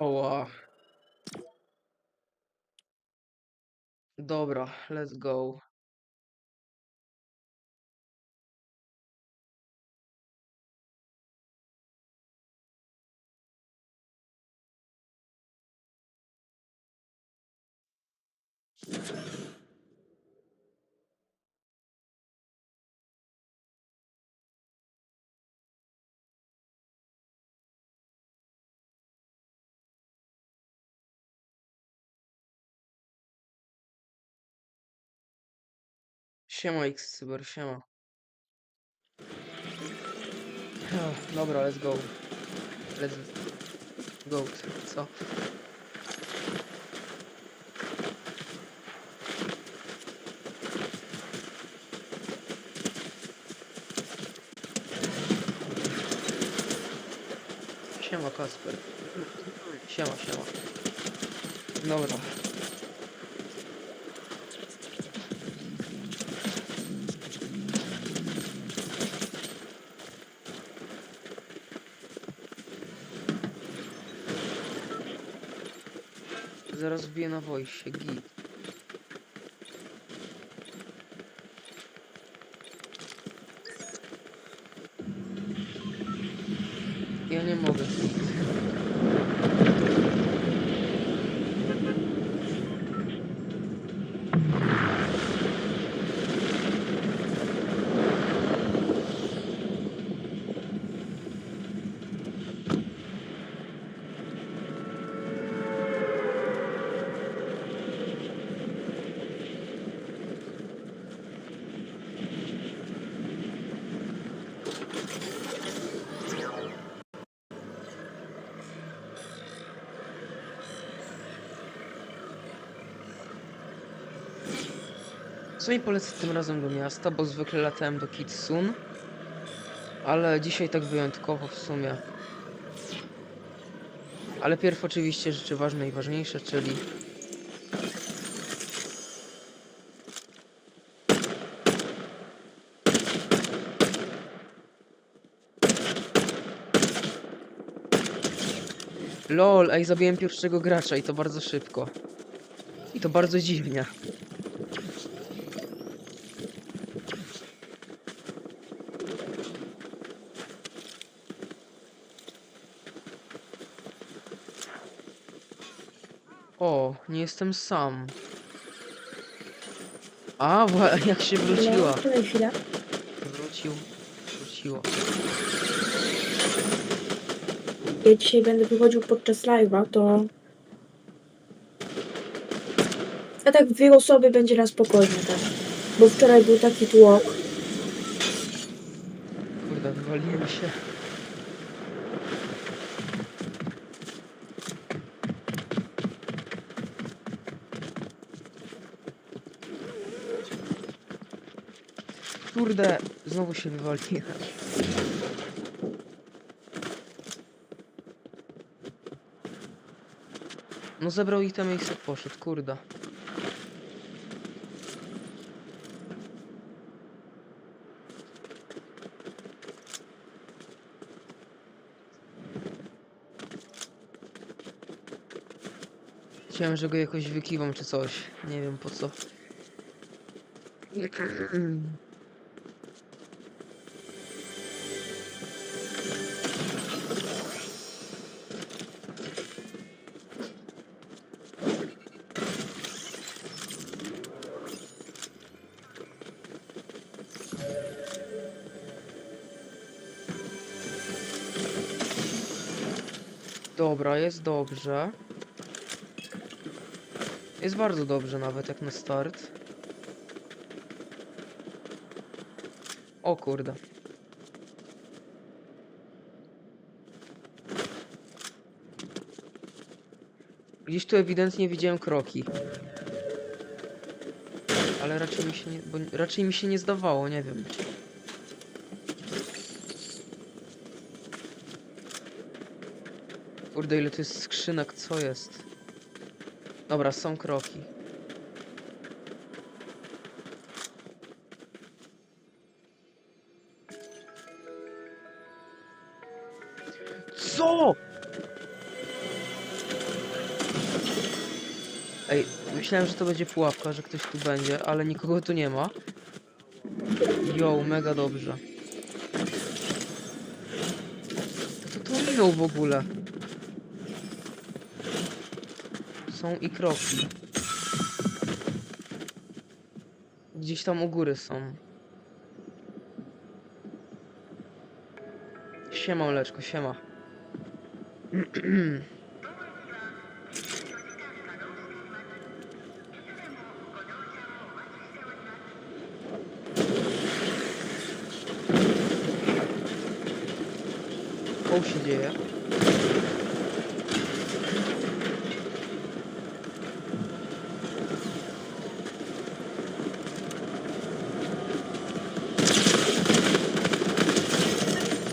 Oła. Dobra, let's go. Siema X Cyber, siema. Dobra, let's go. Let's go. Co? Siema Kasper. Siema, siema. Dobra. Zaraz wbiję na wojsie, git. Ja nie mogę. Co mi polecę tym razem do miasta, bo zwykle latałem do Kitsun. Ale dzisiaj tak wyjątkowo w sumie. Ale pierw oczywiście rzeczy ważne i ważniejsze, czyli LOL, ej, zabiłem pierwszego gracza i to bardzo szybko. I to bardzo dziwnie. O, nie jestem sam. A, wła- jak się wróciła. Czekaj chwilę. Wrócił. Wróciło. Ja dzisiaj będę wychodził podczas live'a, to... A tak dwie osoby będzie na spokojnie, tak. Bo wczoraj był taki tłok. Kurde, wywaliłem się. Kurde, znowu się wywaliłem. No zebrał ich te miejsce poszedł, kurde. Chciałem, że go jakoś wykiwam czy coś. Nie wiem po co. Dobra, jest dobrze. Jest bardzo dobrze nawet jak na start. O kurde. Gdzieś tu ewidentnie widziałem kroki. Ale raczej mi się nie, raczej mi się nie zdawało, nie wiem. Kurde, ile jest skrzynek, co jest? Dobra, są kroki. Co? Ej, myślałem, że to będzie pułapka, że ktoś tu będzie, ale nikogo tu nie ma. Jo, mega dobrze. Kto tu minął w ogóle? Są i kroki. Gdzieś tam u góry są. Siema, Leczko, siema. Co się dzieje?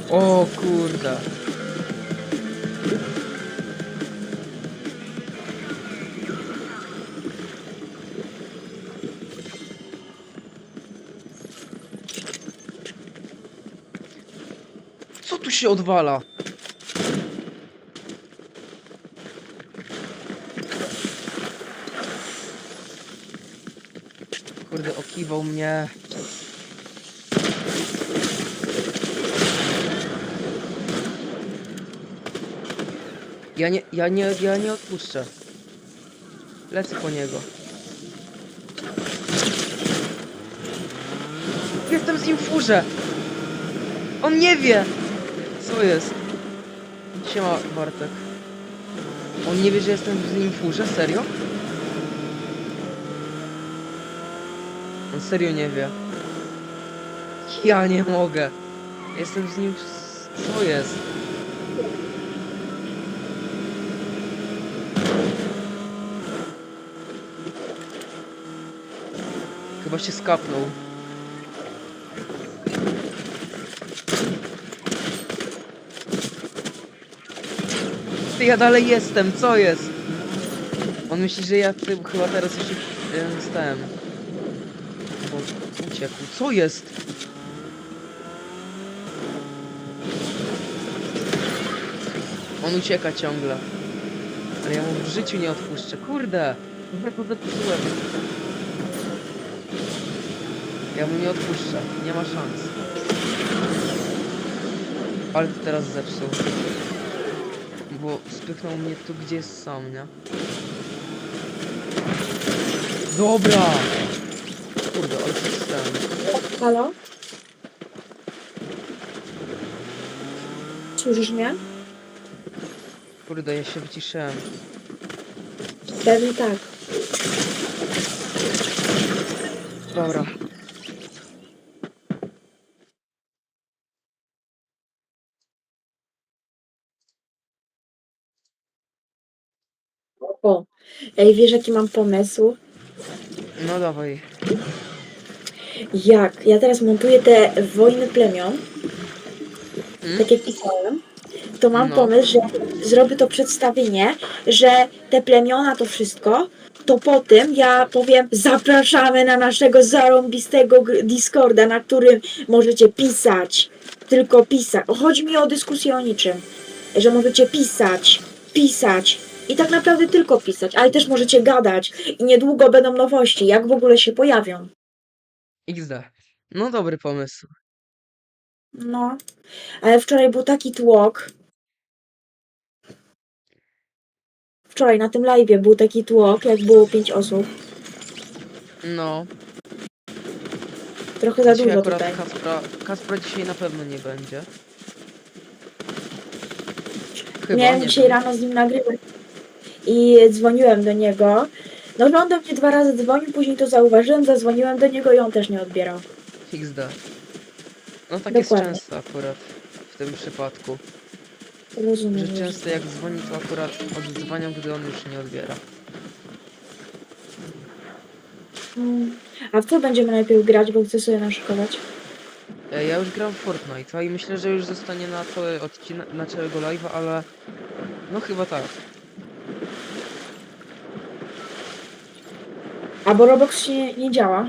O kurde. Co tu się odwala? Kurde, okiwał mnie. Ja nie, ja nie, ja nie odpuszczę. Lecę po niego. Jestem z nim w furze! On nie wie! Co jest? Siema, Bartek. On nie wie, że jestem z nim w furze? Serio? On serio nie wie. Ja nie mogę. Jestem z nim... Co jest? Chyba się skapnął. Ty, ja dalej jestem, co jest? On myśli, że ja ty, chyba teraz jeszcze em, stałem. Bo uciekł. Co jest? On ucieka ciągle. Ale ja mu w życiu nie odpuszczę. Kurde! Ja to zepsułem. Ja mu nie odpuszczę. Nie ma szans. Ale to teraz zepsuł. Bo spychnął mnie tu, gdzie jest sam, nie? Dobra! Kurde, ale przestałem. Halo? Słyszysz mnie? Kurde, ja się wyciszyłem. Pewnie tak. Dobra. O, ej, wiesz jaki mam pomysł? No dawaj. Jak? Ja teraz montuję te wojny plemion, Mm? tak jak pisałem, to mam No. pomysł, że zrobię to przedstawienie, że te plemiona to wszystko, to po tym ja powiem zapraszamy na naszego zarąbistego gr- Discorda, na którym możecie pisać, tylko pisać. Chodzi mi o dyskusję o niczym, że możecie pisać, pisać i tak naprawdę tylko pisać, ale też możecie gadać i niedługo będą nowości, jak w ogóle się pojawią. XD. No dobry pomysł. No, ale wczoraj był taki tłok. Wczoraj na tym live był taki tłok, jak było pięć osób. No. Trochę za Dzisiaj dużo akurat tutaj. Kaspra, Kaspra dzisiaj na pewno nie będzie. Chyba, Miałem nie dzisiaj wiem. rano z nim nagrywać i dzwoniłem do niego. No, że on do mnie dwa razy dzwonił, później to zauważyłem, zadzwoniłem do niego i on też nie odbierał. XD. No tak Dokładnie. jest często akurat w tym przypadku. Rozumiem. Że często jak dzwoni to akurat odzwaniam, gdy on już nie odbiera. Mm. A w co będziemy najpierw grać, bo chcę sobie naszykować? E, Ja już gram w Fortnite i myślę, że już zostanie na cały odcinek, na całego live'a, ale no chyba tak. A bo Roblox się nie, nie działa.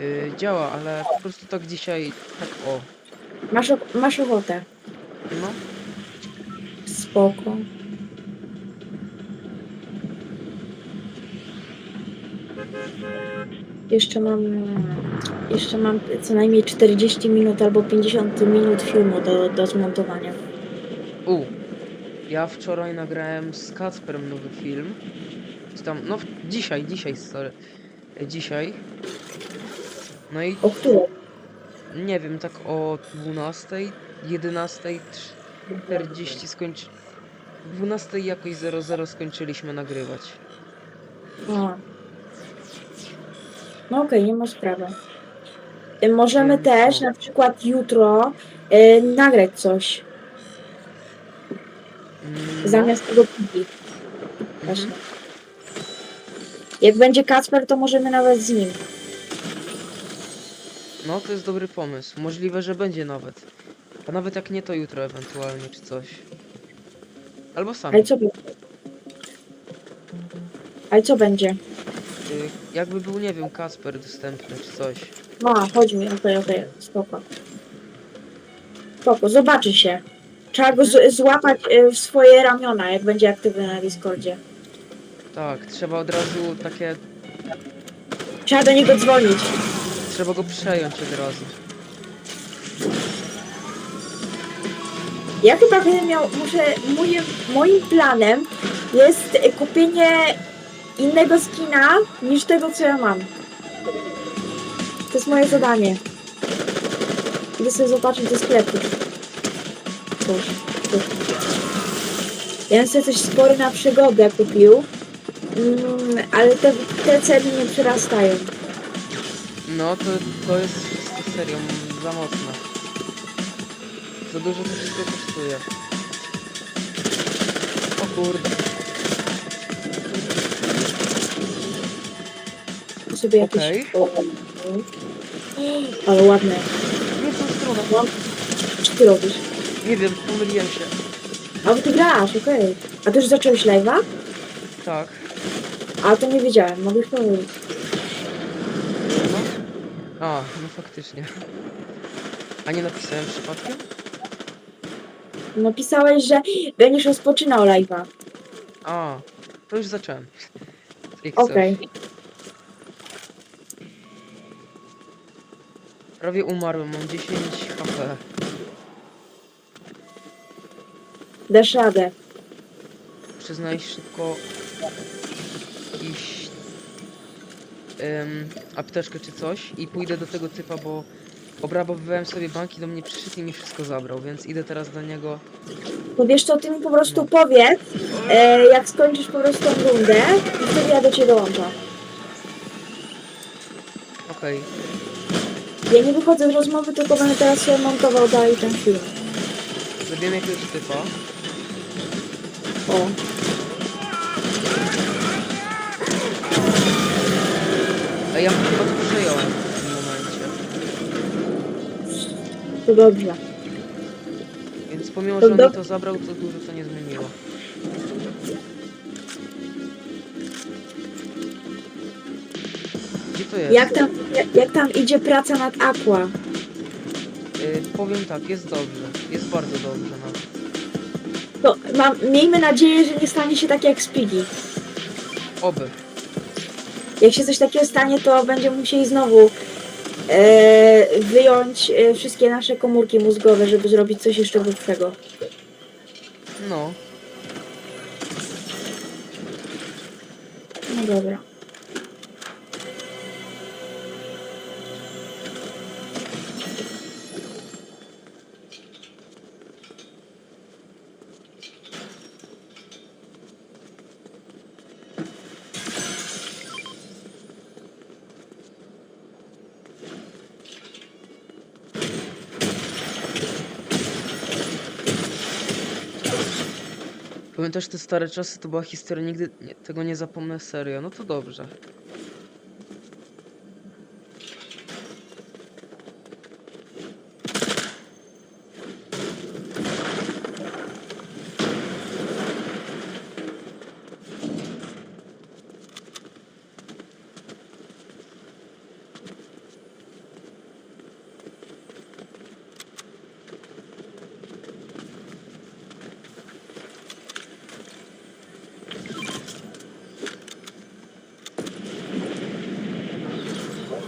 Y, działa, ale po prostu tak dzisiaj, tak o. Masz, masz ochotę. No, Spoko. Jeszcze mam. Jeszcze mam co najmniej 40 minut albo 50 minut filmu do, do zmontowania. U. Ja wczoraj nagrałem z Kacperem nowy film. Tam, no dzisiaj, dzisiaj, sorry. Dzisiaj. No i O której? nie wiem, tak o 12, 11, 40 skończy... 12 jakoś 00 skończyliśmy nagrywać. A. No okej, nie ma sprawy. Możemy Więc też no. na przykład jutro y, nagrać coś no, zamiast tego pigi. Właśnie. Jak będzie Kacper, to możemy nawet z nim. No, to jest dobry pomysł. Możliwe, że będzie nawet. A nawet jak nie, to jutro ewentualnie, czy coś. Albo sami. Ale co będzie? Ale co będzie? Y, jakby był, nie wiem, Kasper dostępny, czy coś. A, chodź mi, okej, okej, spoko. Spoko, zobaczy się. Trzeba go z- złapać y, w swoje ramiona, jak będzie aktywny na Discordzie. Tak, trzeba od razu takie... Trzeba do niego dzwonić. Trzeba go przejąć od razu. Ja chyba będę miał, muszę, moim, moim planem jest kupienie innego skina niż tego, co ja mam. To jest moje zadanie. Idę sobie zobaczyć do sklepu. Cóż. Ja bym sobie coś spory na przygodę kupił, mm, ale te, te ceny nie przerastają. No, to, to jest wszystko serio za mocne. Za dużo to wszystko kosztuje. O kurde. Sobie jakieś... Okej. O, Ale ładne. Nie w tą stronę. Co ty robisz? Nie wiem, pomyliłem się. A bo ty grasz, okej. A ty już zacząłeś live'a? Tak. A to nie wiedziałem, mogę powiedzieć. No. A, no faktycznie. A nie napisałem przypadkiem? Napisałeś, że będziesz rozpoczynał live'a. A, to już zacząłem. Coś. Okej. Prawie umarłem, mam 10 HP. Dasz radę. Muszę znaleźć szybko jakiś em, apteczkę czy coś i pójdę do tego typa, bo obrabowywałem sobie banki, do mnie przyszedł i mi wszystko zabrał, więc idę teraz do niego. To wiesz co, ty mi po prostu powiedz, e, jak skończysz po prostu tą rundę i wtedy ja do ciebie dołączam. Okej, Ja nie wychodzę z rozmowy, tylko będę teraz sobie montował dalej ten film. zabiłem jakiegoś typa. O. A ja chyba to przejąłem w tym momencie. To dobrze. Więc pomimo, że on mi to zabrał, to dużo to nie zmieniło. Gdzie to jest? Jak tam, jak, jak tam idzie praca nad Aqua? Y, powiem tak, jest dobrze. Jest bardzo dobrze nawet. Mam, miejmy nadzieję, że nie stanie się tak jak Piggy. Oby. Jak się coś takiego stanie, to będziemy musieli znowu e, wyjąć e, wszystkie nasze komórki mózgowe, żeby zrobić coś jeszcze głupszego. No. No dobra. Pamiętasz te stare czasy, to była historia, nigdy tego nie zapomnę serio. No to dobrze.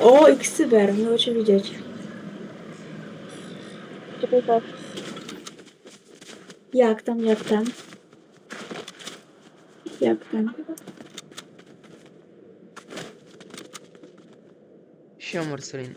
O, Xcyber, miło cię widzieć. Ciebie też. Jak tam, jak tam? Jak tam? Siema Marcelin.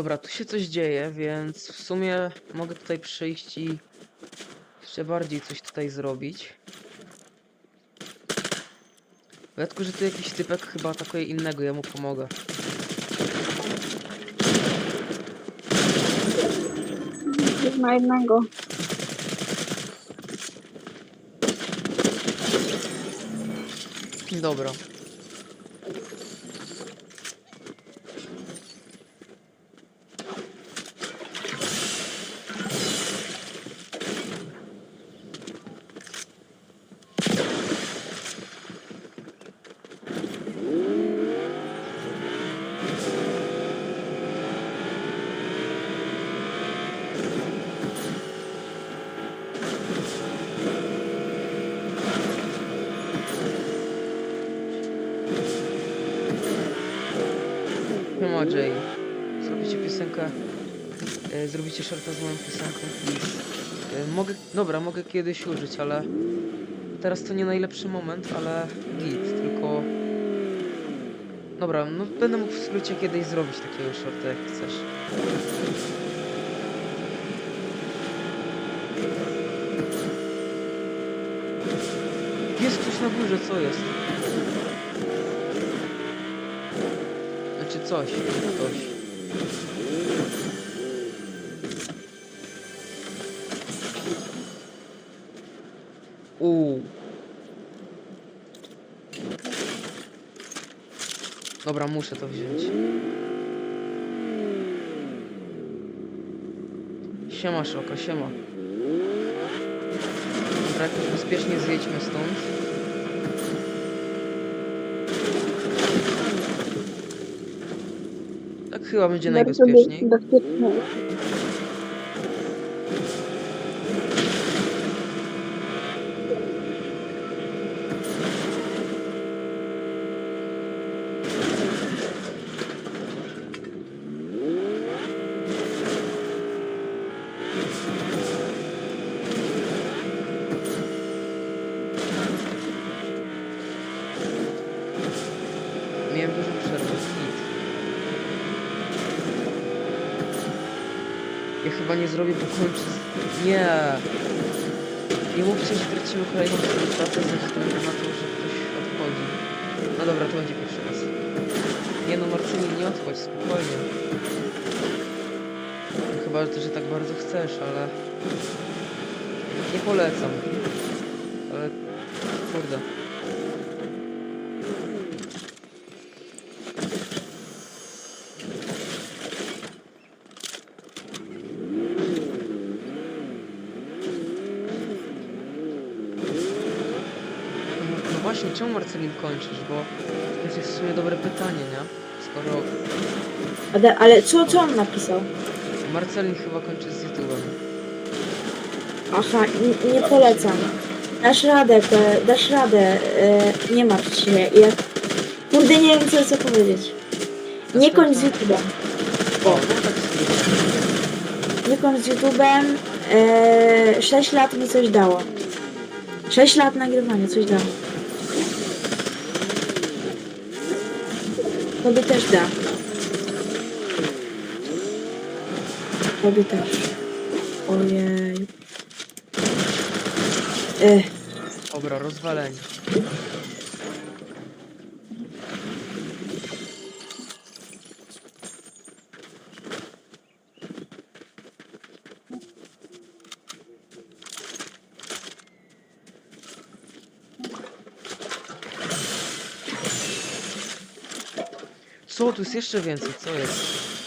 Dobra, tu się coś dzieje, więc w sumie mogę tutaj przyjść i jeszcze bardziej coś tutaj zrobić. Tylko, że tu jakiś typek chyba atakuje innego, ja mu pomogę. Na jednego. Dobra. Siema Jay. Zrobicie piosenkę. E, zrobicie shorta z moją piosenką. E, mogę. Dobra, mogę kiedyś użyć, ale. Teraz to nie najlepszy moment, ale git, tylko. Dobra, no będę mógł w skrócie kiedyś zrobić takiego shorta jak chcesz. Jest ktoś na górze, co jest? Znaczy coś, ktoś. Uuu. Dobra, muszę to wziąć. Siema, Szoko, siema. Dobra, bezpiecznie zjedźmy stąd. Chyba będzie najbezpieczniej. Ja chyba nie zrobię, bo kończę z... Nie! Nie mówcie, że tracimy kolejną współpracę ze względu na to, że ktoś odchodzi. No dobra, to będzie pierwszy raz. Nie no, Marceli, nie odchodź, spokojnie. Chyba, że tak bardzo chcesz, ale... Nie polecam. Ale... Kurde. No właśnie, czemu Marcelin kończysz? Bo to jest w sumie dobre pytanie, nie? Skoro Ale, ale co, co on napisał? Marcelin chyba kończy z YouTube'em. Aha, nie polecam. Dasz radę, e, dasz radę, e, nie martw się. Jak Kurde, nie wiem co, co powiedzieć. Nie kończ z YouTube'em. O, no tak. Nie kończ z YouTube'em. Eee, 6 lat mi coś dało. 6 lat nagrywania coś dało. Tobie też da. Tobie też. Ojej. Ech. Dobra, rozwalenie. Co? Tu jest jeszcze więcej, co jest?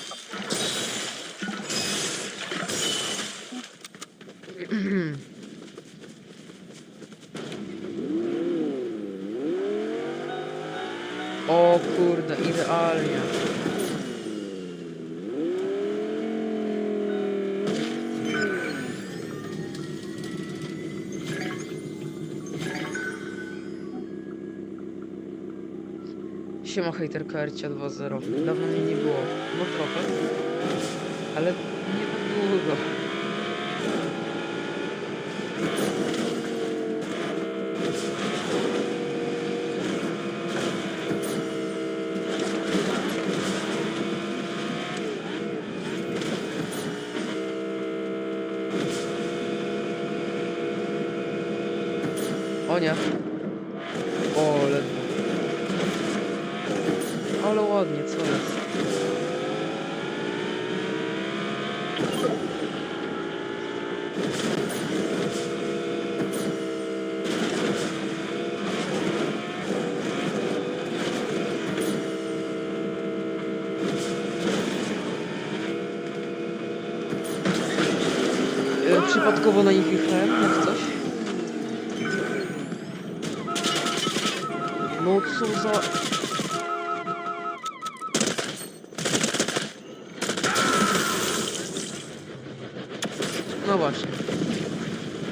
Siema hejterka Ercia 2.0 Dawno mnie nie było. No trochę. Ale nie tak długo. O nie. O, ledwo. Ale ładnie, co jest? E, Przypadkowo na nich jechałem, jak coś? No co za... No właśnie.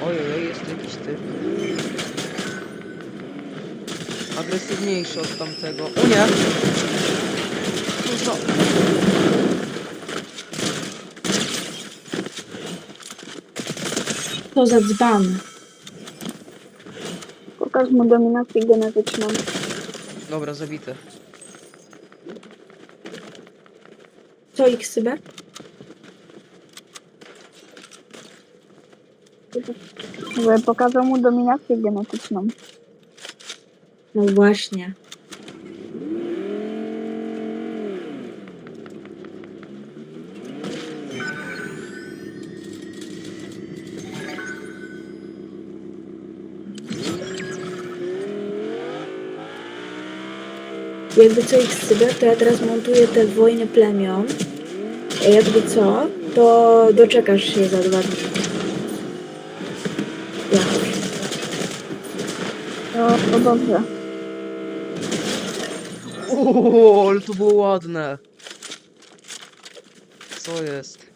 Ojej, jest tu jakiś typ. Agresywniejszy od tamtego. O nie! Co za... To za dzban. Pokaż mu dominację genetyczną. Dobra, zabite. Co ich cyber? Żeby pokazał mu dominację genetyczną. No właśnie. Jakby co ich cyber, to ja teraz montuję te wojny plemion. Jakby co, to doczekasz się za dwa dni. Jakoś. No, to dobrze. O, ale to było ładne. Co jest?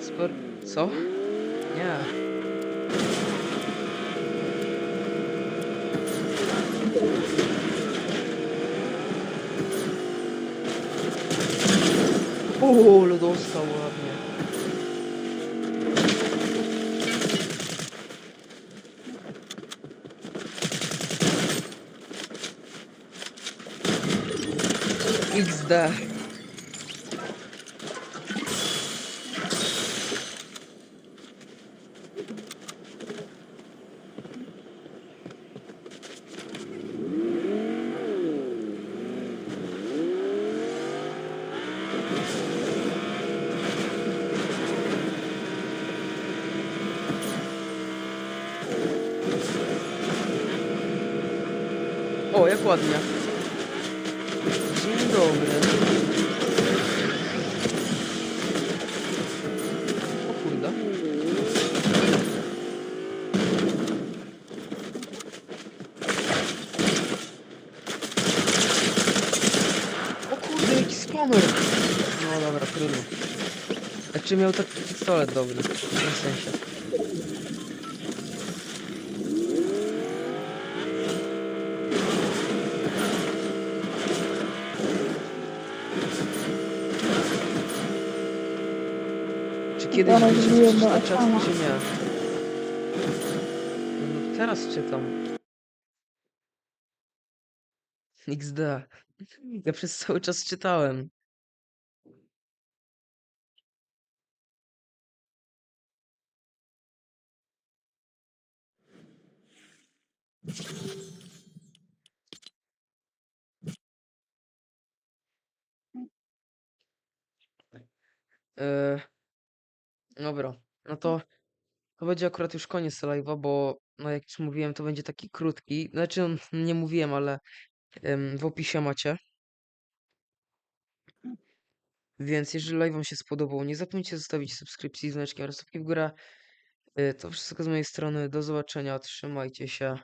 Kacper? Co? Nie. O, ale dostał ładnie. XD. O, jak ładnie. Dzień dobry. O kurde. O kurde, jaki spamer. No dobra, trudno. Znaczy miał taki pistolet dobry, w sensie. Czy kiedyś Zaraz wbiję czytać do na czas, ekranu. czy nie? No, teraz czytam. XD. Ja przez cały czas czytałem. Yy, dobra, no to to będzie akurat już koniec live'a, bo no jak już mówiłem, to będzie taki krótki. Znaczy, no, nie mówiłem, ale em, w opisie macie. Więc jeżeli live wam się spodobał, nie zapomnijcie zostawić subskrypcji z znaczkiem oraz łapki w górę. Yy, To wszystko z mojej strony. Do zobaczenia. Trzymajcie się.